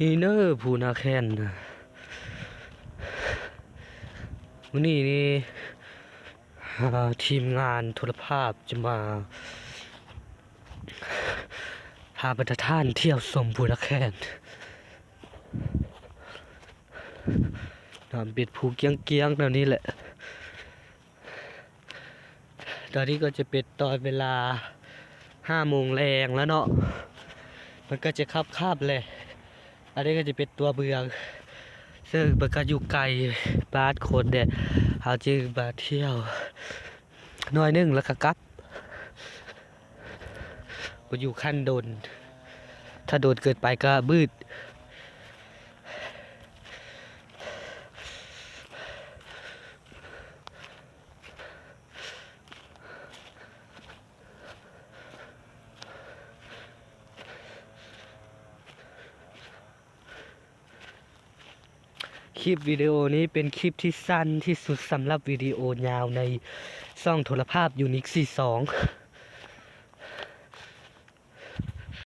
นี่เนอร์ภูนาแคนนะวันนี้นี่ทีมงานโทรภาพจะมา พาประท่านเที่ยวชมภูนาแคนน้ำปิดภูเกียงเกียงแนวนี้แหละ ตอนนี้ก็จะเป็นตอนเวลาห้าโมงแรงแล้วเนาะ มันก็จะคับคาบๆเลย อันนี้ก็จะเป็นตัวเบือง ซึ่งมันก็อยู่ไกลบ้านคนเนี่ยเอาจริงมาเที่ยวน้อยนึงแล้วก็กลับมันอยู่ขั้นโดน ถ้าโดนเกินไปก็บืด คลิปวิดีโอนี้เป็นคลิปที่สั้นที่สุดสำหรับวิดีโอยาวในซ่องโทรภาพยูนิค42